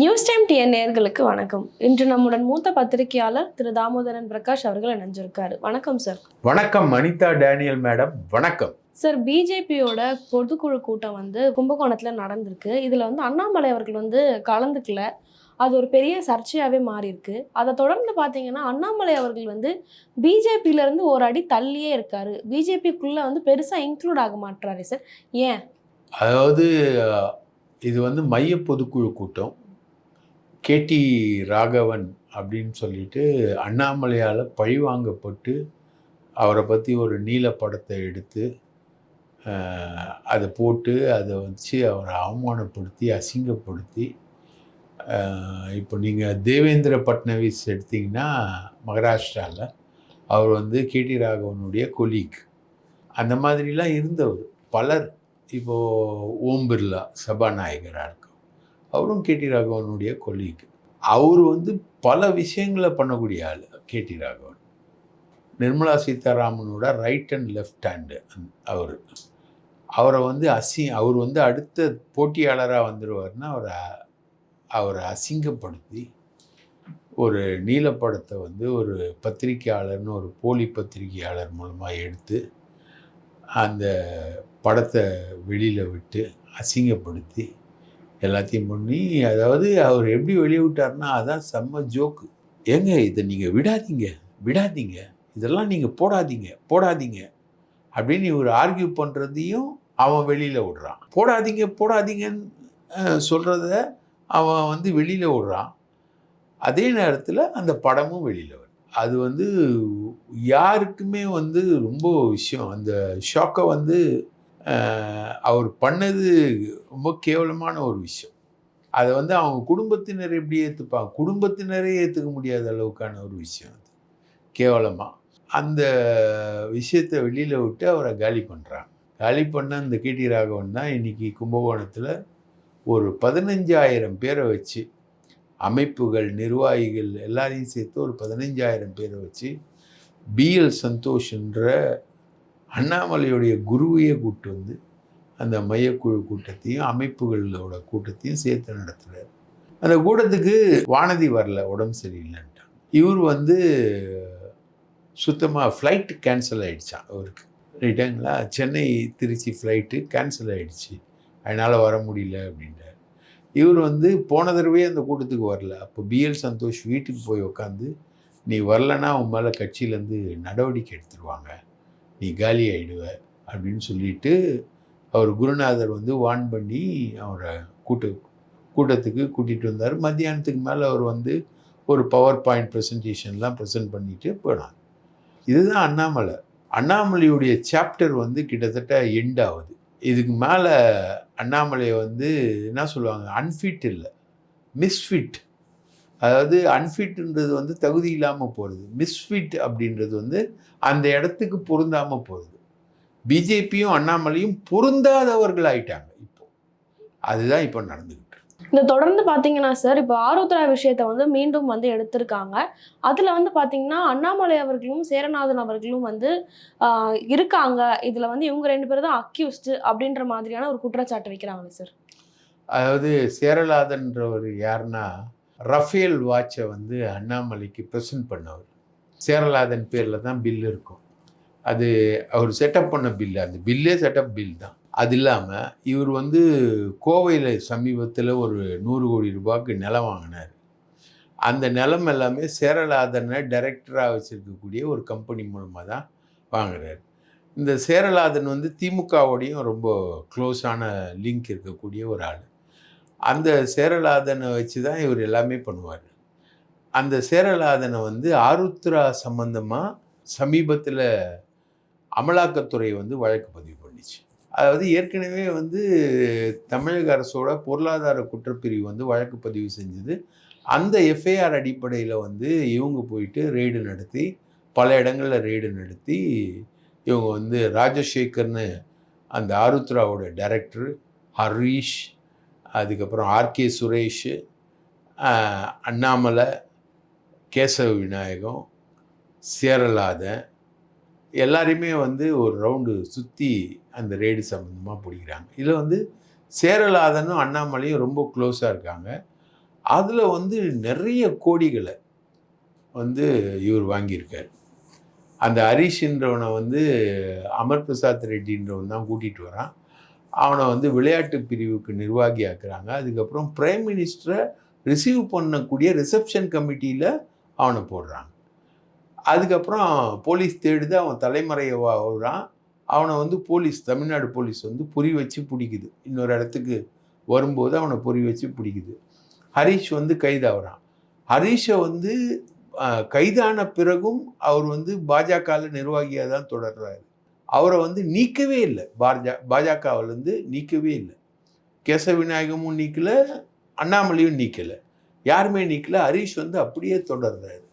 News time TN நேயர்களுக்கு வணக்கம். இன்று நம்முடன் மூத்த பத்திரிகையாளர் திரு தாமோதரன் பிரகாஷ் அவர்கள் இணைஞ்சிருக்காரு. வணக்கம் சார் வணக்கம் அனிதா டேனியல் மேடம். வணக்கம். சார் பிஜேபியோட பொதுக்குழு கூட்டம் வந்து கும்பகோணத்துல நடந்திருக்கு. இதுல வந்து அண்ணாமலை அவர்கள் வந்து கலந்துக்கல. அது ஒரு பெரிய சர்ச்சையாவே மாறி இருக்கு அதை தொடர்ந்து பாத்தீங்கன்னா அண்ணாமலை அவர்கள் வந்து பிஜேபியில இருந்து ஒரு அடி தள்ளியே இருக்காரு. பிஜேபிக்குள்ள வந்து பெருசா இன்க்ளூட் ஆக மாட்டாரு சார் ஏன்? அதாவது இது வந்து மைய பொதுக்குழு கூட்டம். கேடி ராகவன் அப்படின்னு சொல்லிட்டு அண்ணாமலையால் பழிவாங்கப்பட்டு அவரை பற்றி ஒரு நீல படத்தை எடுத்து அதை போட்டு அதை வச்சு அவரை அவமானப்படுத்தி அசிங்கப்படுத்தி இப்போ நீங்கள் தேவேந்திர பட்னவிஸ் எடுத்திங்கன்னா மகாராஷ்டிராவில் அவர் வந்து கேடி ராகவனுடைய கொலீக் அந்த மாதிரிலாம் இருந்தவர். பலர். இப்போது ஓம் பிர்லா சபாநாயகராக இருக்கும் அவரும் கேடி ராகவனுடைய கொலீக் அவர் வந்து பல விஷயங்களை பண்ணக்கூடிய ஆள் கேடி ராகவன். நிர்மலா சீதாராமனோட ரைட் அண்ட் லெஃப்ட் ஹேண்டு அவர். அவரை வந்து அசி அவர் வந்து அடுத்த போட்டியாளராக வந்துடுவார்னா அவரை அவரை அசிங்கப்படுத்தி ஒரு நீலப்படத்தை வந்து ஒரு பத்திரிக்கையாளர்னு ஒரு போலி பத்திரிக்கையாளர் மூலமாக எடுத்து அந்த படத்தை வெளியில் விட்டு அசிங்கப்படுத்தி எல்லாத்தையும் பண்ணி அதாவது அவர் எப்படி வெளியிட்டார்னா அதான் செம்ம ஜோக்கு. ஏங்க இதை நீங்கள் விடாதீங்க விடாதீங்க. இதெல்லாம் நீங்கள் போடாதீங்க போடாதீங்க. அப்படின்னு இவர் ஆர்கியூ பண்ணுறதையும் அவன் வெளியில் விடுறான். போடாதீங்க போடாதீங்கன்னு சொல்கிறத அவன் வந்து வெளியில் விடுறான். அதே நேரத்தில் அந்த படமும் வெளியில் வருது. அது வந்து யாருக்குமே வந்து ரொம்ப விஷயம். அந்த ஷாக்கை வந்து அவர் பண்ணது ரொம்ப கேவலமான ஒரு விஷயம். அதை வந்து அவங்க குடும்பத்தினர் எப்படி ஏற்றுப்பாங்க குடும்பத்தினரே ஏற்றுக்க முடியாத அளவுக்கான ஒரு விஷயம் அது. கேவலமாக அந்த விஷயத்தை வெளியில் விட்டு அவரை காலி பண்ணுறாங்க காலி பண்ண அந்த கீட்டி ராகவன் தான் இன்றைக்கி கும்பகோணத்தில் ஒரு பதினஞ்சாயிரம் பேரை வச்சு அமைப்புகள் நிர்வாகிகள் எல்லாரையும் சேர்த்து ஒரு பதினஞ்சாயிரம் பேரை வச்சு பிஎல் சந்தோஷ்ன்ற அண்ணாமலையுடைய குருவையே கூட்டு வந்து அந்த மையக்குழு கூட்டத்தையும் அமைப்புகளோட கூட்டத்தையும் சேர்த்து நடத்துகிறார் அந்த கூட்டத்துக்கு வானதி வரல உடம்பு சரியில்லைன்ட்டான். இவர் வந்து சுத்தமாக ஃப்ளைட்டு கேன்சல் ஆகிடுச்சான் அவருக்கு. ரைட்டாங்களா? சென்னை திருச்சி ஃப்ளைட்டு கேன்சல் ஆகிடுச்சு அதனால் வர முடியல அப்படின்றார். இவர் வந்து போன தடவையே அந்த கூட்டத்துக்கு வரல. அப்போ பிஎல் சந்தோஷ் வீட்டுக்கு போய் உக்காந்து நீ வரலன்னா உன் மேலே கட்சியிலேருந்து நடவடிக்கை எடுத்துருவாங்க. நீ காலி ஆகிடுவ அப்படின்னு சொல்லிட்டு அவர் குருநாதர் வந்து வான் பண்ணி அவரை கூட்ட கூட்டத்துக்கு கூட்டிகிட்டு வந்தார். மத்தியானத்துக்கு மேலே அவர் வந்து ஒரு பவர் பாயிண்ட் ப்ரெசன்டேஷன்லாம் ப்ரெசென்ட் பண்ணிட்டு போனார். இதுதான் அண்ணாமலை. அண்ணாமலையுடைய சாப்டர் வந்து கிட்டத்தட்ட எண்ட் ஆகுது. இதுக்கு மேலே அண்ணாமலையை வந்து என்ன சொல்லுவாங்க? அன்ஃபிட் இல்லை. மிஸ்ஃபிட் அதாவது அன்ஃபிட்ன்றது வந்து தகுதி இல்லாமல் போகிறது மிஸ்ஃபிட் அப்படின்றது வந்து அந்த இடத்துக்கு பொருந்தாமல் போகிறது பிஜேபியும் அண்ணாமலையும் பொருந்தாதவர்கள் ஆயிட்டாங்க இப்போ. அதுதான் இப்போ நடந்துக்கிட்டு. இந்த தொடர்ந்து பாத்தீங்கன்னா சார் இப்போ ஆருத்ரா விஷயத்தை வந்து மீண்டும் வந்து எடுத்திருக்காங்க. அதுல வந்து பாத்தீங்கன்னா அண்ணாமலை அவர்களும் சேரநாதன் அவர்களும் வந்து இருக்காங்க. இதுல வந்து இவங்க ரெண்டு பேரும் தான் அக்யூஸ்டு அப்படின்ற மாதிரியான ஒரு குற்றச்சாட்டு வைக்கிறாங்க சார் அதாவது சேரலாதன்றவர் யாருன்னா ரஃபேல் வாட்சை வந்து அண்ணாமலைக்கு ப்ரெசென்ட் பண்ணவர். சேரலாதன் பேரில் தான் பில் இருக்கும். அது அவர் செட்டப் பண்ண பில் அந்த பில்லே செட்டப் பில் தான். அது இல்லாமல் இவர் வந்து கோவையில் சமீபத்தில் ஒரு நூறு கோடி ரூபாய்க்கு நிலம் வாங்கினார். அந்த நிலம் எல்லாமே சேரலாதனை டைரக்டராக வச்சுருக்கக்கூடிய ஒரு கம்பெனி மூலமாக தான் வாங்குறாரு. இந்த சேரலாதன் வந்து திமுகவோடையும் ரொம்ப க்ளோஸான லிங்க் இருக்கக்கூடிய ஒரு ஆள். அந்த சேரலாதனை வச்சு தான் இவர் எல்லாமே பண்ணுவார். அந்த சேரலாதனை வந்து ஆருத்ரா சம்பந்தமாக சமீபத்தில் அமலாக்கத்துறை வந்து வழக்கு பதிவு பண்ணிச்சு. அதாவது ஏற்கனவே வந்து தமிழக அரசோட பொருளாதார குற்றப்பிரிவு வந்து வழக்கு பதிவு செஞ்சது. அந்த எஃப்ஐஆர் அடிப்படையில் வந்து இவங்க போயிட்டு ரெய்டு நடத்தி பல இடங்களில் ரெய்டு நடத்தி இவங்க வந்து ராஜசேகர்னு அந்த ஆருத்ராவோட டைரக்டர் ஹரீஷ் அதுக்கப்புறம் ஆர்கே சுரேஷ் அண்ணாமலை கேசவ விநாயகம் சேரலாதன் எல்லாரையுமே வந்து ஒரு ரவுண்டு சுற்றி அந்த ரேடு சம்மந்தமாக பிடிக்கிறாங்க. இதில் வந்து சேரலாதனும் அண்ணாமலையும் ரொம்ப க்ளோஸாக இருக்காங்க. அதில் வந்து நிறைய கோடிகளை வந்து இவர் வாங்கியிருக்கார். அந்த ஹரிஷ்ன்றவனை வந்து அமர் பிரசாத் ரெட்டின்றவன் தான் கூட்டிகிட்டு வரான். அவனை வந்து விளையாட்டு பிரிவுக்கு நிர்வாகி ஆக்குறாங்க. அதுக்கப்புறம் பிரைம் மினிஸ்டரை ரிசீவ் பண்ணக்கூடிய ரிசப்ஷன் கமிட்டியில் அவனை போடுறாங்க. அதுக்கப்புறம் போலீஸ் தேடுது அவன் தலைமறையவாகிறான் அவனை வந்து போலீஸ் தமிழ்நாடு போலீஸ் வந்து பொறி வச்சு பிடிக்குது. இன்னொரு இடத்துக்கு வரும்போது அவனை பொறி வச்சு பிடிக்குது. ஹரீஷ் வந்து கைதாகிறான். ஹரீஷை வந்து கைதான பிறகும் அவர் வந்து பாஜகவில் நிர்வாகியாக தான் தொடர்றாரு. அவரை வந்து நீக்கவே இல்லை. பாஜா பாஜகவிலேருந்து நீக்கவே இல்லை. கேச விநாயகமும் நீக்கலை அண்ணாமலையும் நீக்கலை. யாருமே நீக்கலை. ஹரீஷ் வந்து அப்படியே தொடர்றாரு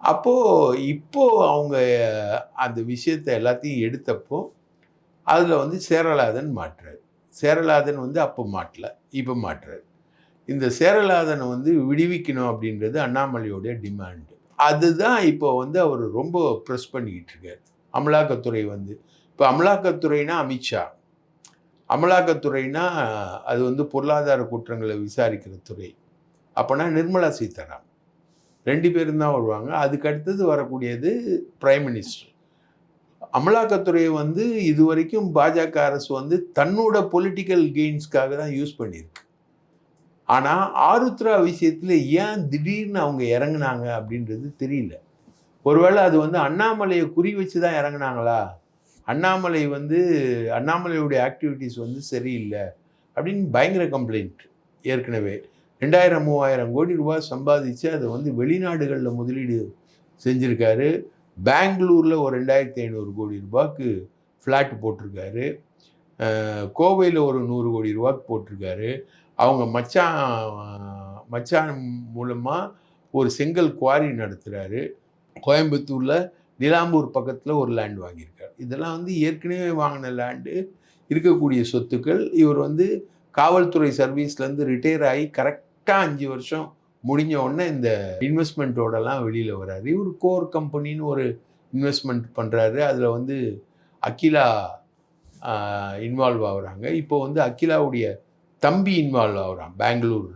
அப்போது இப்போது அவங்க அந்த விஷயத்தை எல்லாத்தையும் எடுத்தப்போ அதில் வந்து சேரலாதன் மாட்டுறாரு சேரலாதன் வந்து அப்போ மாட்டல இப்போ மாட்டுறாரு இந்த சேரலாதனை வந்து விடுவிக்கணும் அப்படின்றது அண்ணாமலையோடைய டிமாண்டு. அதுதான் இப்போ வந்து அவர் ரொம்ப ப்ரெஸ் பண்ணிக்கிட்டு இருக்காரு. அமலாக்கத்துறை வந்து. இப்போ அமலாக்கத்துறைனா அமித்ஷா. அமலாக்கத்துறைனா அது வந்து பொருளாதார குற்றங்களை விசாரிக்கிற துறை. அப்போனா நிர்மலா சீதாராமன் ரெண்டு பேரும் தான் வருவாங்க. அதுக்கு அடுத்தது வரக்கூடியது பிரைம் மினிஸ்டர். அமலாக்கத்துறையை வந்து இது வரைக்கும் பாஜக அரசு வந்து தன்னோட பொலிட்டிக்கல் கெயின்ஸ்க்காக தான் யூஸ் பண்ணியிருக்கு. ஆனால் ஆருத்ரா விஷயத்தில் ஏன் திடீர்னு அவங்க இறங்குனாங்க அப்படின்றது தெரியல. ஒருவேளை அது வந்து அண்ணாமலையை குறி வச்சு தான் இறங்குனாங்களா? அண்ணாமலை வந்து அண்ணாமலையுடைய ஆக்டிவிட்டீஸ் வந்து சரியில்லை அப்படின்னு பயங்கர கம்ப்ளைண்ட் ஏற்கனவே. ரெண்டாயிரம் மூவாயிரம் கோடி ரூபாய் சம்பாதிச்சு அதை வந்து வெளிநாடுகளில் முதலீடு செஞ்சுருக்காரு. பெங்களூரில் ஒரு ரெண்டாயிரத்தி ஐநூறு கோடி ரூபாய்க்கு ஃப்ளாட் போட்டிருக்காரு. கோவையில் ஒரு நூறு கோடி ரூபாய்க்கு போட்டிருக்காரு. அவங்க மச்சான் மச்சான் மூலமாக ஒரு செங்கல் குவாரி நடத்துகிறாரு கோயம்புத்தூரில் நிலாம்பூர் பக்கத்தில் ஒரு லேண்ட் வாங்கியிருக்கார். இதெல்லாம் வந்து ஏற்கனவே வாங்கின லேண்டு இருக்கக்கூடிய சொத்துக்கள். இவர் வந்து காவல்துறை சர்வீஸ்லேருந்து ரிட்டையர் ஆகி கரெக்டாக அஞ்சு வருஷம் முடிஞ்ச உடனே இந்த இன்வெஸ்ட்மெண்ட்டோடலாம் வெளியில் வராரு இவர் கோர் கம்பெனின்னு ஒரு இன்வெஸ்ட்மெண்ட் பண்ணுறாரு அதில் வந்து அகிலா இன்வால்வ் ஆகுறாங்க. இப்போ வந்து அகிலாவுடைய தம்பி இன்வால்வ் ஆகுறான் பெங்களூர்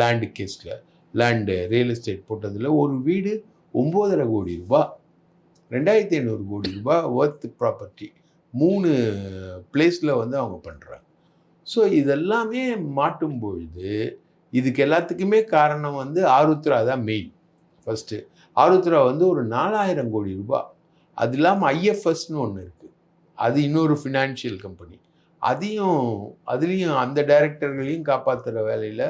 லேண்டு கேஸில் லேண்டு ரியல் எஸ்டேட் போட்டதில் ஒரு வீடு ஒம்போதரை கோடி ரூபா ரெண்டாயிரத்தி ஐநூறு கோடி ரூபாய் ஒர்த் ப்ராப்பர்ட்டி மூணு பிளேஸில் வந்து அவங்க பண்ணுறாங்க ஸோ இதெல்லாமே மாட்டும் பொழுது இதுக்கு எல்லாத்துக்குமே காரணம் வந்து ஆருத்ரா தான் மெயின் ஃபஸ்ட்டு ஆருத்ரா வந்து ஒரு நாலாயிரம் கோடி ரூபாய். அது இல்லாமல் ஐஎஃப்எஸ்னு ஒன்று இருக்குது அது இன்னொரு ஃபினான்ஷியல் கம்பெனி அதையும் அதுலேயும் அந்த டைரக்டர்களையும் காப்பாற்றுற வேலையில்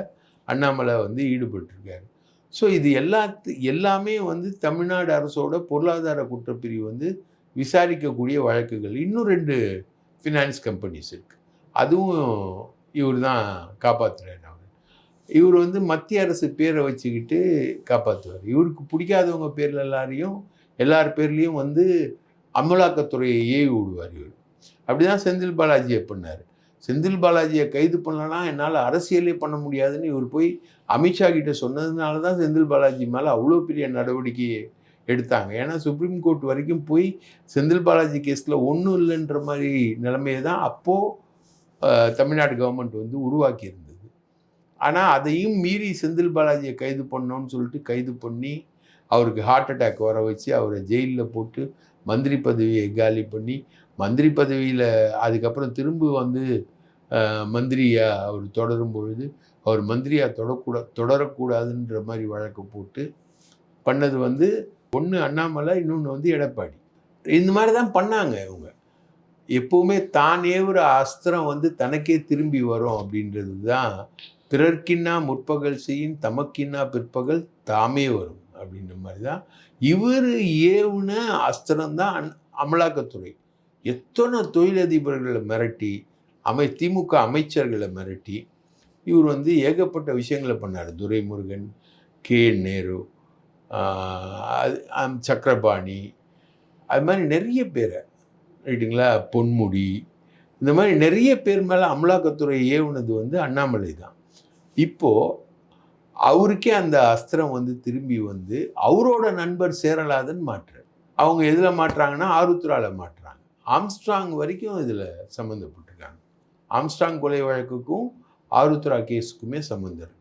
அண்ணாமலை வந்து ஈடுபட்டிருக்காரு. ஸோ இது எல்லாத்து எல்லாமே வந்து தமிழ்நாடு அரசோட பொருளாதார குற்றப்பிரிவு வந்து விசாரிக்கக்கூடிய வழக்குகள். இன்னும் ரெண்டு ஃபினான்ஸ் கம்பெனிஸ் இருக்குது அதுவும் இவர் தான் காப்பாற்றுறாரு அவர். இவர் வந்து மத்திய அரசு பேரை வச்சுக்கிட்டு காப்பாற்றுவார் இவருக்கு பிடிக்காதவங்க பேரில் எல்லாரையும் எல்லார் பேர்லேயும் வந்து அமலாக்கத்துறையை ஏவி விடுவார் இவர். அப்படிதான் செந்தில் பாலாஜியை பண்ணார். செந்தில் பாலாஜியை கைது பண்ணலாம் என்னால் அரசியலே பண்ண முடியாதுன்னு இவர் போய் அமித்ஷா கிட்ட சொன்னதுனால தான் செந்தில் பாலாஜி மேலே அவ்வளோ பெரிய நடவடிக்கை எடுத்தாங்க. ஏன்னா சுப்ரீம் கோர்ட் வரைக்கும் போய் செந்தில் பாலாஜி கேஸில் ஒன்றும் இல்லைன்ற மாதிரி நிலைமையை தான் அப்போது தமிழ்நாடு கவர்மெண்ட் வந்து உருவாக்கி இருந்தது ஆனால் அதையும் மீறி செந்தில் பாலாஜியை கைது பண்ணோன்னு சொல்லிட்டு கைது பண்ணி அவருக்கு ஹார்ட் அட்டாக் வர வச்சு அவரை ஜெயிலில் போட்டு மந்திரி பதவியை காலி பண்ணி மந்திரி பதவியில் அதுக்கப்புறம் திரும்ப வந்து மந்திரியாக மந்திரியா அவர் தொடரும் பொழுது அவர் மந்திரியாக தொடக்கூடா தொடரக்கூடாதுன்ற மாதிரி வழக்கு போட்டு பண்ணது வந்து ஒன்று அண்ணாமலை இன்னொன்று வந்து எடப்பாடி. இந்த மாதிரி தான் பண்ணாங்க இவங்க. எப்போவுமே தானே ஒரு அஸ்திரம் வந்து தனக்கே திரும்பி வரும் அப்படின்றது தான் பிறர்க்கின்னா முற்பகல் செய்யும் தமக்கின்னா பிற்பகல் தாமே வரும் அப்படின்ற மாதிரி தான். இவர் ஏவுன அஸ்திரம் தான் அமலாக்கத்துறை. எத்தனை தொழிலதிபர்களை மிரட்டி அமை திமுக அமைச்சர்களை மிரட்டி இவர் வந்து ஏகப்பட்ட விஷயங்களை பண்ணார். துரைமுருகன் கே. நேரு அது- சக்கரபாணி அது மாதிரி நிறைய பேரை ரைட்டுங்களா? பொன்முடி இந்த மாதிரி நிறைய பேர் மேலே அமலாக்கத்துறை ஏவுனது வந்து அண்ணாமலை தான். இப்போது அவருக்கே அந்த அஸ்திரம் வந்து திரும்பி வந்து அவரோட நண்பர் சேரலாதன் மாற்றுறார் அவங்க எதில் மாட்டுறாங்கன்னா ஆருத்ராவில் மாட்டுறாங்க ஆம்ஸ்ட்ராங் வரைக்கும் இதில் சம்மந்தப்பட்டிருக்காங்க. ஆம்ஸ்ட்ராங் கொலை வழக்குக்கும் ஆருத்ரா கேஸுக்குமே சம்மந்தம் இருக்குது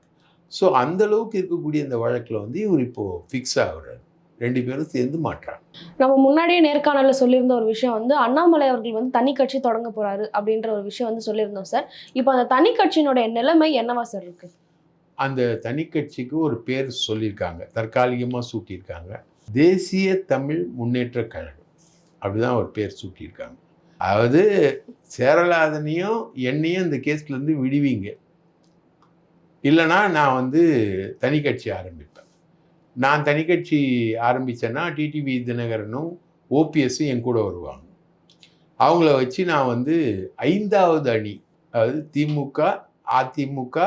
ஸோ அந்த அளவுக்கு இருக்கக்கூடிய இந்த வழக்கில் வந்து இவர் இப்போது ஃபிக்ஸ் ஆகுறாரு. ரெண்டு பேரும் சேர்ந்து மாட்டுறாங்க நம்ம முன்னாடியே நேர்காணல்ல சொல்லியிருந்த ஒரு விஷயம் வந்து அண்ணாமலை அவர்கள் வந்து தனி கட்சி தொடங்க போறாரு அப்படின்ற ஒரு விஷயம் வந்து சொல்லியிருந்தோம் சார். இப்போ அந்த தனி கட்சியினுடைய நிலைமை என்னவா சார் இருக்கு? அந்த தனி கட்சிக்கு ஒரு பேர் சொல்லியிருக்காங்க. தற்காலிகமாக சூட்டியிருக்காங்க. தேசிய தமிழ் முன்னேற்ற கழகம். அப்படிதான் ஒரு பேர் சூட்டியிருக்காங்க. அதாவது சேரலாதனையும் என்னையும் இந்த கேஸ்லேருந்து விடுவீங்க. இல்லைனா நான் வந்து தனி கட்சி ஆரம்பிப்பேன். நான் தனி கட்சி ஆரம்பித்தேன்னா டிடிவி தினகரனும் ஓபிஎஸ்ஸும் என் கூட வருவாங்க. அவங்கள வச்சு நான் வந்து ஐந்தாவது அணி அதாவது திமுக அதிமுக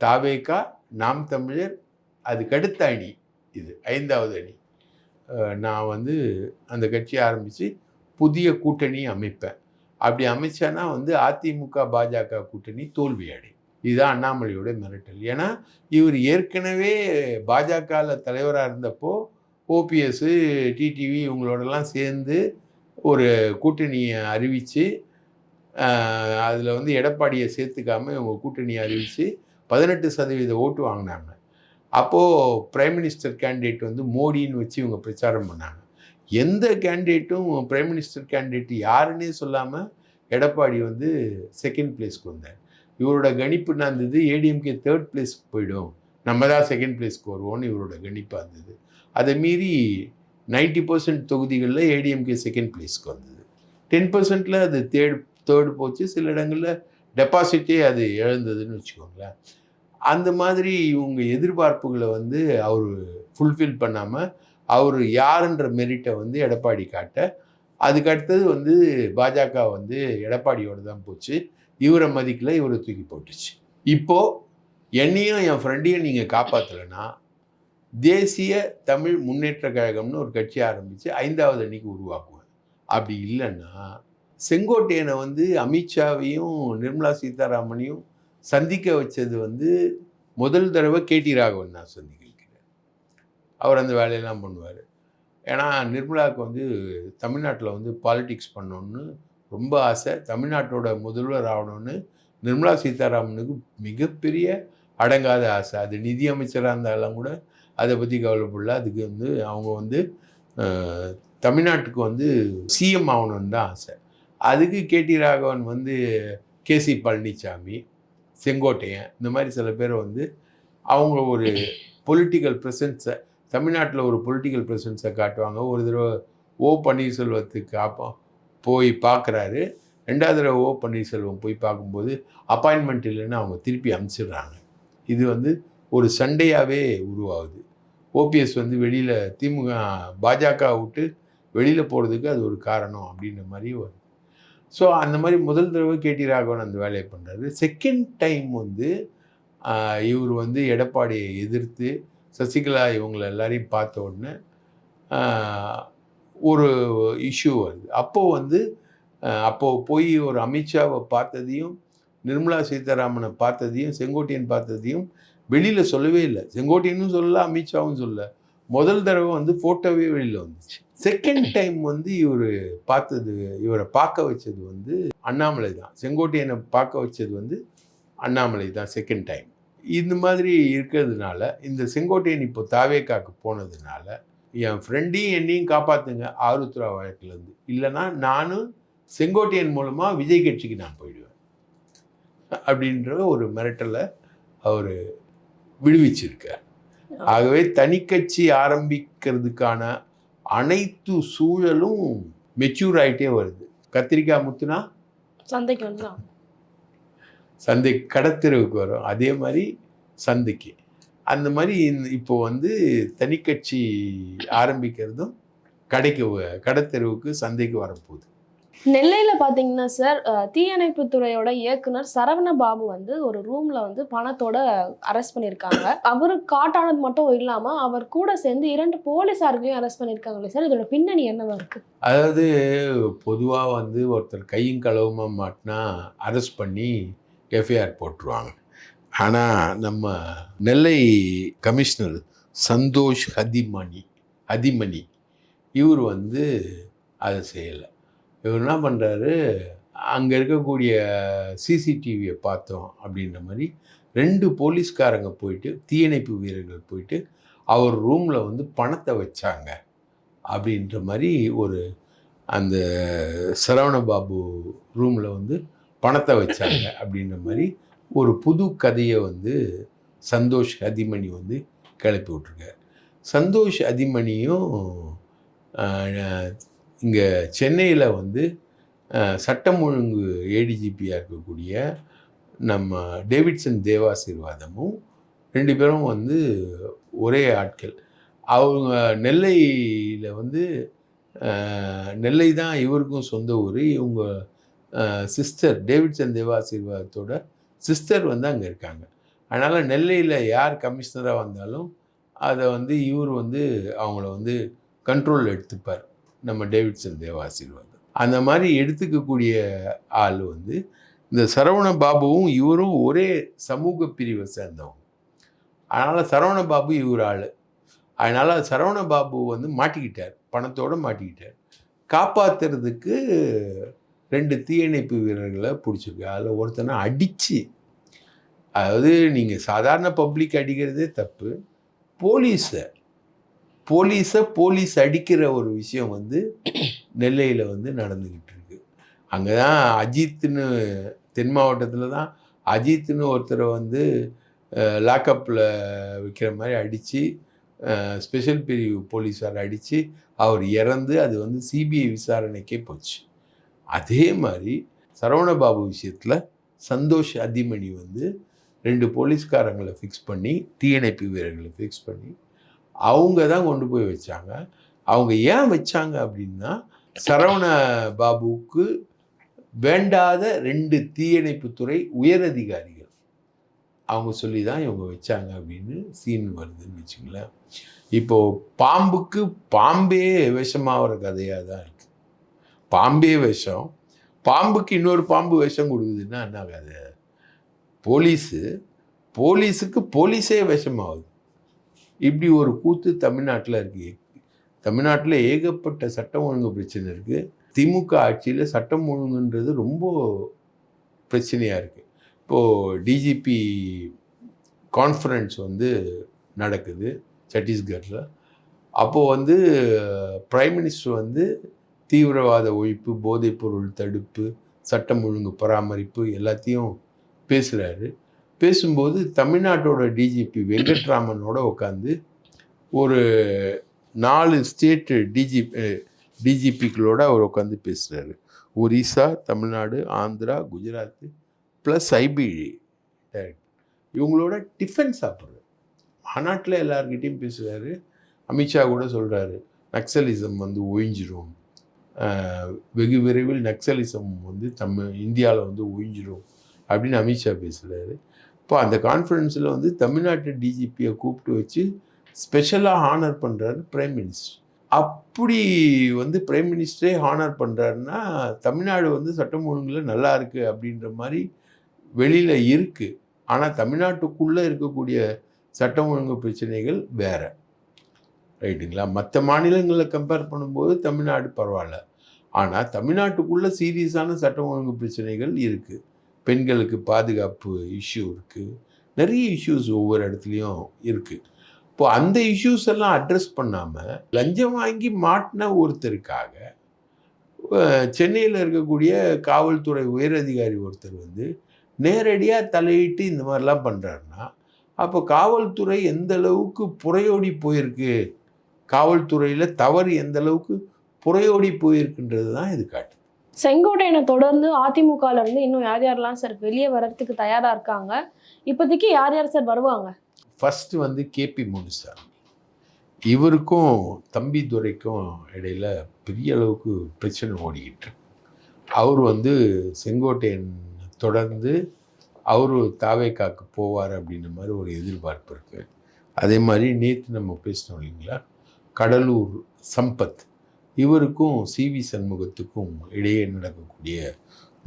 தாவேகா நாம் தமிழர் அதுக்கடுத்த அணி இது ஐந்தாவது அணி. நான் வந்து அந்த கட்சியை ஆரம்பித்து புதிய கூட்டணி அமைப்பேன். அப்படி அமைச்சேன்னா வந்து அதிமுக பாஜக கூட்டணி தோல்வி அடையும் இதுதான் அண்ணாமலையோட மிரட்டல். ஏன்னா இவர் ஏற்கனவே பாஜகவில் தலைவராக இருந்தப்போ ஓபிஎஸ்ஸு டிடிவி இவங்களோடலாம் சேர்ந்து ஒரு கூட்டணியை அறிவித்து அதில் வந்து எடப்பாடியை சேர்த்துக்காம இவங்க கூட்டணியை அறிவித்து பதினெட்டு சதவீத ஓட்டு வாங்கினாங்க. அப்போது பிரைம் மினிஸ்டர் கேண்டிடேட் வந்து மோடின்னு வச்சு இவங்க பிரச்சாரம் பண்ணாங்க. எந்த கேண்டிடேட்டும் பிரைம் மினிஸ்டர் கேண்டிடேட் யாருன்னே சொல்லாமல் எடப்பாடி வந்து செகண்ட் பிளேஸ்க்கு வந்தார். இவரோட கணிப்பு என்ன இருந்தது? ஏடிஎம்கே தேர்ட் பிளேஸ்க்கு போயிடும். நம்ம தான் செகண்ட் பிளேஸ்க்கு வருவோம்னு இவரோட கணிப்பாக இருந்தது. அதை மீறி நைன்டி பர்சன்ட் தொகுதிகளில் ஏடிஎம்கே செகண்ட் பிளேஸ்க்கு வந்தது. டென் பர்சன்டில் அது தேர்ட் தேர்டு போச்சு. சில இடங்களில் டெபாசிட்டே அது இழந்ததுன்னு வச்சுக்கோங்களேன். அந்த மாதிரி இவங்க எதிர்பார்ப்புகளை வந்து அவர் ஃபுல்ஃபில் பண்ணாமல் அவர் யாருன்ற மெரிட்டை வந்து எடப்பாடி காட்ட அதுக்கு அடுத்தது வந்து பாஜக வந்து எடப்பாடியோடு தான் போச்சு. இவரை மதிக்கல இவரை தூக்கி போட்டுச்சு. இப்போது என்னையும் என் ஃப்ரெண்டையும் நீங்கள் காப்பாற்றலைன்னா தேசிய தமிழ் முன்னேற்ற கழகம்னு ஒரு கட்சி ஆரம்பித்து ஐந்தாவது அன்னைக்கு உருவாக்குவேன். அப்படி இல்லைன்னா செங்கோட்டையனை வந்து அமித்ஷாவையும் நிர்மலா சீதாராமனையும் சந்திக்க வச்சது வந்து முதல் தடவை கேடி ராகவன் நான் சந்திக்க அவர் அந்த வேலையெல்லாம் பண்ணுவார். ஏன்னா நிர்மலாவுக்கு வந்து தமிழ்நாட்டில் வந்து பாலிடிக்ஸ் பண்ணணுன்னு ரொம்ப ஆசை. தமிழ்நாட்டோட முதல்வர் ஆகணும்னு நிர்மலா சீதாராமனுக்கு மிகப்பெரிய அடங்காத ஆசை. அது நிதி அமைச்சராக இருந்தாலும் கூட அதை பற்றி கவலைப்படல. அதுக்கு வந்து அவங்க வந்து தமிழ்நாட்டுக்கு வந்து சிஎம் ஆகணும்னு தான் ஆசை. அதுக்கு கேடி ராகவன் வந்து கேசி பழனிசாமி செங்கோட்டையன் இந்த மாதிரி சில பேர் வந்து அவங்க ஒரு பொலிட்டிக்கல் ப்ரெசன்ஸை தமிழ்நாட்டில் ஒரு பொலிட்டிக்கல் ப்ரெசன்ஸை காட்டுவாங்க. ஒரு தடவை ஓ பன்னீர்செல்வத்துக்கு அப்போ போய் பார்க்குறாரு ரெண்டாவது தடவை ஓ பன்னீர்செல்வம் போய் பார்க்கும்போது அப்பாயின்மெண்ட் இல்லைன்னு அவங்க திருப்பி அனுப்பிச்சிடுறாங்க. இது வந்து ஒரு சண்டையாகவே உருவாகுது. ஓபிஎஸ் வந்து வெளியில் திமுக பாஜக விட்டு வெளியில் போகிறதுக்கு அது ஒரு காரணம் அப்படின்ற மாதிரி வருது ஸோ அந்த மாதிரி முதல் தடவை கேடி ராகவன் அந்த வேலையை பண்ணுறாரு செகண்ட் டைம் வந்து இவர் வந்து எடப்பாடியை எதிர்த்து சசிகலா இவங்களை எல்லாரையும் பார்த்த உடனே ஒரு இஷ்யூ வருது. அப்போது வந்து அப்போது போய் ஒரு அமித்ஷாவை பார்த்ததையும் நிர்மலா சீதாராமனை பார்த்ததையும் செங்கோட்டையன் பார்த்ததையும் வெளியில் சொல்லவே இல்லை. செங்கோட்டையனும் சொல்லலை அமித்ஷாவும் சொல்லலை. முதல் தடவை வந்து ஃபோட்டோவே வெளியில் வந்துச்சு. செகண்ட் டைம் வந்து இவர் பார்த்தது இவரை பார்க்க வச்சது வந்து அண்ணாமலை தான். செங்கோட்டையனை பார்க்க வச்சது வந்து அண்ணாமலை தான் செகண்ட் டைம் இந்த மாதிரி இருக்கிறதுனால இந்த செங்கோட்டையன் இப்போ தாவேக்காக்கு போனதுனால என் ஃப்ரெண்டையும் என்னையும் காப்பாற்றுங்க ஆருத்ரா வழக்கிலேருந்து. இல்லைன்னா நானும் செங்கோட்டையன் மூலமாக விஜய் கட்சிக்கு நான் போயிடுவேன். அப்படின்ற ஒரு மிரட்டலை அவர் விடுவிச்சிருக்கார். ஆகவே தனிக்கட்சி ஆரம்பிக்கிறதுக்கான அனைத்து சூழலும் மெச்சூர் ஆகிட்டே வருது. கத்திரிக்காய் முத்துனா? சந்தைக்கு சந்தை கடத்தெருவுக்கு வரும். அதே மாதிரி சந்தைக்கு. அந்த மாதிரி இப்போ வந்து தனிக்கட்சி ஆரம்பிக்கிறதும் கடைக்கு கடத்தெருவுக்கு சந்தைக்கு வரப்போகுது. நெல்லையில் பார்த்தீங்கன்னா சார் தீயணைப்பு துறையோட இயக்குனர் சரவண பாபு வந்து ஒரு ரூமில் வந்து பணத்தோட அரெஸ்ட் பண்ணியிருக்காங்க அவர் காட்டானது மட்டும் இல்லாமல் அவர் கூட சேர்ந்து இரண்டு போலீஸார்களையும் அரெஸ்ட் பண்ணியிருக்காங்களே சார். இதோட பின்னணி என்னவா இருக்கு? அதாவது பொதுவாக வந்து ஒருத்தர் கையும் களவுமா மாட்டினா அரெஸ்ட் பண்ணி எஃப்ஐஆர் போட்டுருவாங்க. ஆனால் நம்ம நெல்லை கமிஷனர் சந்தோஷ் ஹதிமணி ஹதிமணி இவர் வந்து அதை செய்யலை. இவர் என்ன பண்ணுறாரு அங்கே இருக்கக்கூடிய சிசிடிவியை பார்த்தோம் அப்படின்ற மாதிரி ரெண்டு போலீஸ்காரங்க போயிட்டு தீயணைப்பு வீரர்கள் போயிட்டு அவர் ரூமில் வந்து பணத்தை வச்சாங்க அப்படின்ற மாதிரி ஒரு அந்த சரவணபாபு ரூமில் வந்து பணத்தை வச்சாங்க அப்படின்ற மாதிரி ஒரு புது கதையை வந்து சந்தோஷ் அதிமணி வந்து கிளப்பி விட்ருக்கார் சந்தோஷ் அதிமணியும் இங்கே சென்னையில் வந்து சட்டம் ஒழுங்கு ஏடிஜிபியாக இருக்கக்கூடிய நம்ம டேவிட்சன் தேவாசீர்வாதமும் ரெண்டு பேரும் வந்து ஒரே ஆட்கள். அவங்க நெல்லையில் வந்து நெல்லை தான் இவருக்கும் சொந்த ஊர். இவங்க சிஸ்டர் டேவிட்சன் தேவாசீர்வாதத்தோட சிஸ்டர் வந்து அங்கே இருக்காங்க. அதனால் நெல்லையில் யார் கமிஷனராக வந்தாலும் அதை வந்து இவர் வந்து அவங்கள வந்து கண்ட்ரோல் எடுத்துப்பார். நம்ம டேவிட்சன் தேவாசீர்வாதம். அந்த மாதிரி எடுத்துக்கக்கூடிய ஆள் வந்து இந்த சரவண பாபுவும் இவரும் ஒரே சமூக பிரிவை சேர்ந்தவங்க. அதனால் சரவண பாபு இவர் ஆள். அதனால் சரவண பாபு வந்து மாட்டிக்கிட்டார். பணத்தோடு மாட்டிக்கிட்டார். காப்பாற்றுறதுக்கு ரெண்டு தீயணைப்பு வீரர்களை பிடிச்சிருக்கு. அதில் ஒருத்தனை அடித்து அதாவது நீங்கள் சாதாரண பப்ளிக் அடிக்கிறதே தப்பு. போலீஸை போலீஸை போலீஸ் அடிக்கிற ஒரு விஷயம் வந்து நெல்லையில் வந்து நடந்துக்கிட்டு இருக்கு. அங்கே தான் அஜித்னு தென் மாவட்டத்தில் தான் அஜித்னு ஒருத்தரை வந்து லாக்கப்பில் விற்கிற மாதிரி அடித்து ஸ்பெஷல் பிரிவு போலீஸார் அடித்து அவர் இறந்து அது வந்து சிபிஐ விசாரணைக்கே போச்சு. அதே மாதிரி சரவணபாபு விஷயத்தில் சந்தோஷ் அதிமணி வந்து ரெண்டு போலீஸ்காரங்களை ஃபிக்ஸ் பண்ணி தீயணைப்பு வீரர்களை ஃபிக்ஸ் பண்ணி அவங்க தான் கொண்டு போய் வச்சாங்க. அவங்க ஏன் வச்சாங்க அப்படின்னா சரவண பாபுவுக்கு வேண்டாத ரெண்டு தீயணைப்புத்துறை உயரதிகாரிகள் அவங்க சொல்லி தான் இவங்க வச்சாங்க அப்படின்னு சீன் வருதுன்னு வச்சுங்களேன் இப்போது பாம்புக்கு பாம்பே விஷமாகிற கதையாக தான் இருக்குது பாம்பே விஷம். பாம்புக்கு இன்னொரு பாம்பு விஷம் கொடுக்குதுன்னா என்ன கதை? போலீஸு. போலீஸுக்கு போலீஸே விஷமாகுது. இப்படி ஒரு கூத்து தமிழ்நாட்டில் இருக்குது தமிழ்நாட்டில் ஏகப்பட்ட சட்டம் ஒழுங்கு பிரச்சனை இருக்குது திமுக ஆட்சியில் சட்டம் ஒழுங்குன்றது ரொம்ப பிரச்சனையாக இருக்குது இப்போது டிஜிபி கான்ஃபரன்ஸ் வந்து நடக்குது சத்தீஸ்கரில். அப்போது வந்து ப்ரைம் மினிஸ்டர் வந்து தீவிரவாத ஒழிப்பு போதைப்பொருள் தடுப்பு சட்டம் ஒழுங்கு பராமரிப்பு எல்லாத்தையும் பேசுகிறாரு பேசும்போது தமிழ்நாட்டோட டிஜிபி வெங்கட்ராமனோட உட்காந்து ஒரு நாலு ஸ்டேட்டு டிஜிபி டிஜிபிக்களோட அவர் உட்காந்து பேசுகிறாரு ஒரிசா தமிழ்நாடு ஆந்திரா குஜராத் ப்ளஸ் ஐபிழி இவங்களோட டிஃபன் சாப்பிட்றது. மாநாட்டில் எல்லார்கிட்டையும் பேசுகிறாரு அமித்ஷா கூட சொல்கிறாரு நக்சலிசம் வந்து ஒழிஞ்சிரும். வெகு விரைவில் நக்சலிசம் வந்து தமிழ் இந்தியாவில் வந்து ஒழிஞ்சிரும் அப்படின்னு அமித்ஷா பேசுகிறாரு இப்போ அந்த கான்ஃபரன்ஸில் வந்து தமிழ்நாட்டு டிஜிபியை கூப்பிட்டு வச்சு ஸ்பெஷலாக ஹானர் பண்ணுறாரு பிரைம் மினிஸ்டர் அப்படி வந்து பிரைம் மினிஸ்டரே ஹானர் பண்ணுறாருன்னா தமிழ்நாடு வந்து சட்டம் ஒழுங்கில் நல்லா இருக்குது அப்படின்ற மாதிரி வெளியில் இருக்குது ஆனால் தமிழ்நாட்டுக்குள்ளே இருக்கக்கூடிய சட்டம் ஒழுங்கு பிரச்சனைகள் வேறு. ரைட்டுங்களா? மற்ற மாநிலங்களை கம்பேர் பண்ணும்போது தமிழ்நாடு பரவாயில்ல. ஆனால் தமிழ்நாட்டுக்குள்ளே சீரியஸான சட்டம் ஒழுங்கு பிரச்சனைகள் இருக்குது பெண்களுக்கு பாதுகாப்பு இஷ்யூ இருக்குது நிறைய இஷ்யூஸ் ஒவ்வொரு இடத்துலையும் இருக்குது இப்போ அந்த இஷ்யூஸ் எல்லாம் அட்ரஸ் பண்ணாமல் லஞ்சம் வாங்கி மாட்டின ஒருத்தருக்காக சென்னையில் இருக்கக்கூடிய காவல்துறை உயரதிகாரி ஒருத்தர் வந்து நேரடியாக தலையிட்டு இந்த மாதிரிலாம் பண்ணுறாருன்னா அப்போ காவல்துறை எந்த அளவுக்கு புறையோடி போயிருக்கு? காவல்துறையில் தவறு எந்த அளவுக்கு புறையோடி போயிருக்குன்றது தான் இது காட்டு செங்கோட்டையனை தொடர்ந்து அதிமுகல இருந்து இன்னும் யார் யாரெல்லாம் சார் வெளியே வர்றதுக்கு தயாரா இருக்காங்க? இப்போதைக்கு யார் யார் சார் வருவாங்க? ஃபஸ்ட்டு வந்து கேபி முனுசாமி இவருக்கும் தம்பி துரைக்கும் இடையில பெரிய அளவுக்கு பிரச்சனை ஓடிக்கிட்டு அவர் வந்து செங்கோட்டையன் தொடர்ந்து அவர் தாவேக்காக்கு போவார் அப்படின்ற மாதிரி ஒரு எதிர்பார்ப்பு இருக்குது அதே மாதிரி நேற்று நம்ம பேசினோம் இல்லைங்களா? கடலூர் சம்பத். இவருக்கும் சிவி சண்முகத்துக்கும் இடையே நடக்கக்கூடிய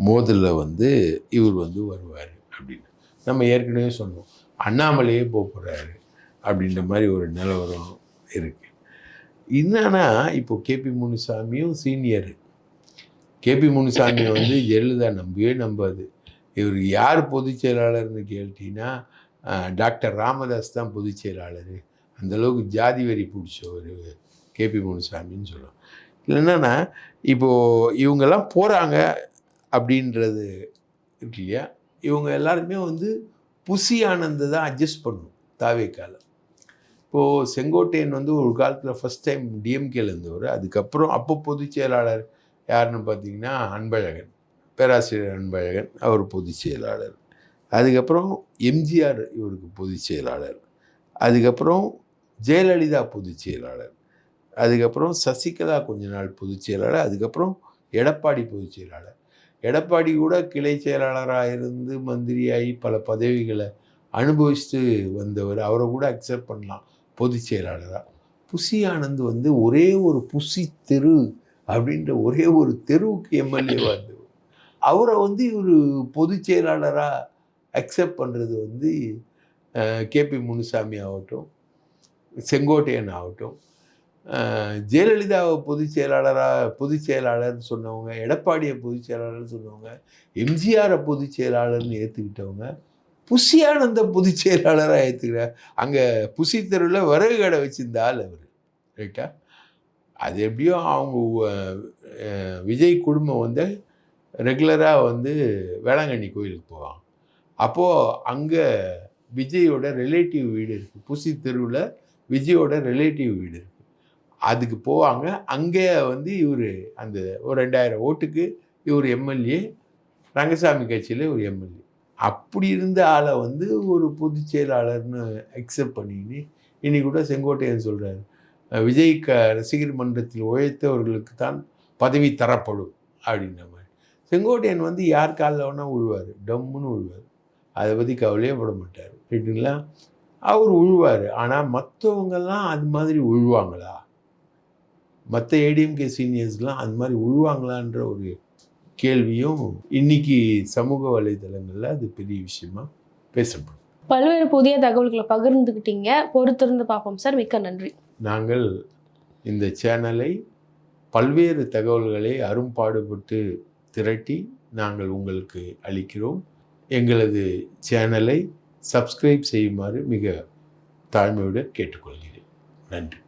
மோதலில் வந்து இவர் வந்து வருவார் அப்படின்னு. நம்ம ஏற்கனவே சொன்னோம். அண்ணாமலையே போக போகிறாரு அப்படின்ற மாதிரி ஒரு நிலவரம் இருக்குது என்னன்னா இப்போ கேபி முனுசாமியும் சீனியர் கேபி முனுசாமி வந்து ஜெயலலிதா நம்பியே நம்பாது. இவர் யார் பொதுச் செயலாளர்னு கேட்டீங்கன்னா டாக்டர் ராமதாஸ் தான் பொதுச் செயலாளர். அந்த அளவுக்கு ஜாதி வரி பிடிச்சவர் கேபி முனுசாமின்னு சொல்லுவோம் என்னென்னா இப்போது இவங்கெல்லாம் போகிறாங்க அப்படின்றது இருக்கு இல்லையா? இவங்க எல்லாருமே வந்து புசி ஆனந்த தான் அட்ஜஸ்ட் பண்ணும் தாவேக்கால. இப்போது செங்கோட்டையன் வந்து ஒரு காலத்தில் ஃபஸ்ட் டைம் டிஎம்கேல இருந்தவர். அதுக்கப்புறம் அப்போ பொதுச் செயலாளர் யாருன்னு பார்த்தீங்கன்னா அன்பழகன். பேராசிரியர் அன்பழகன் அவர் பொதுச் செயலாளர். அதுக்கப்புறம் எம்ஜிஆர் இவருக்கு பொதுச் செயலாளர். அதுக்கப்புறம் ஜெயலலிதா பொதுச் செயலாளர். அதுக்கப்புறம் சசிகலா கொஞ்ச நாள் பொதுச் செயலாளர் அதுக்கப்புறம் எடப்பாடி பொதுச் செயலாளர். எடப்பாடி கூட கிளை செயலாளராக இருந்து மந்திரியாகி பல பதவிகளை அனுபவிச்சுட்டு வந்தவர். அவரை கூட அக்செப்ட் பண்ணலாம். பொதுச் செயலாளராக புசி ஆனந்த் வந்து ஒரே ஒரு புசி தெரு அப்படின்ற ஒரே ஒரு தெருவுக்கு எம்எல்ஏவாக இருந்தவர் அவரை வந்து இவர் பொதுச் செயலாளராக அக்செப்ட் பண்ணுறது வந்து கேபி முனுசாமி ஆகட்டும் செங்கோட்டையன் ஆகட்டும் ஜெயலலிதாவை பொதுச் செயலாளராக பொதுச் செயலாளர்னு சொன்னவங்க எடப்பாடியை பொதுச் செயலாளர்னு சொன்னவங்க எம்ஜிஆரை பொதுச் செயலாளர்னு ஏற்றுக்கிட்டவங்க புசியானந்த பொதுச் செயலாளராக ஏற்றுக்கிறார் அங்கே புசி தெருவில் விறகு கடை வச்சிருந்த ஆள் அவர் ரைட்டா அது எப்படியோ அவங்க விஜய் குடும்பம் வந்து ரெகுலராக வந்து வேளாங்கண்ணி கோயிலுக்கு போவாங்க. அப்போது அங்கே விஜயோட ரிலேட்டிவ் வீடு இருக்குது புசி தெருவில் விஜயோட ரிலேட்டிவ் வீடு இருக்குது அதுக்கு போவாங்க. அங்கே வந்து இவர் அந்த ஒரு ரெண்டாயிரம் ஓட்டுக்கு இவர் எம்எல்ஏ ரங்கசாமி கட்சியில் ஒரு எம்எல்ஏ. அப்படி இருந்த ஆளை வந்து ஒரு பொதுச் செயலாளர்னு அக்செப்ட் பண்ணின்னு இன்னைக்கு கூட செங்கோட்டையன் சொல்கிறாரு விஜய் க ரசிகர் மன்றத்தில் உழைத்தவர்களுக்கு தான் பதவி தரப்படும் அப்படின்ற மாதிரி. செங்கோட்டையன் வந்து யார் காலில் வேணால் உழுவார். டம்முன்னு விழுவார் அதை பற்றி கவலையே பட மாட்டார். ரைட்டுங்களா அவர் உழுவார். ஆனால் மற்றவங்கெல்லாம் அது மாதிரி உழுவாங்களா? மற்ற ஏடிஎம்கே சீனியர்ஸ்லாம் அது மாதிரி உழுவாங்களான்ற ஒரு கேள்வியும் இன்னைக்கு சமூக வலைதளங்களில் அது பெரிய விஷயமா பேசப்படும். பல்வேறு புதிய தகவல்களை பகிர்ந்துக்கிட்டீங்க பொறுத்திருந்து பார்ப்போம் சார். மிக்க நன்றி. நாங்கள் இந்த சேனலை பல்வேறு தகவல்களை அரும்பாடுபட்டு திரட்டி நாங்கள் உங்களுக்கு அளிக்கிறோம். எங்களது சேனலை சப்ஸ்கிரைப் செய்யுமாறு மிக தாழ்மையுடன் கேட்டுக்கொள்கிறேன். நன்றி.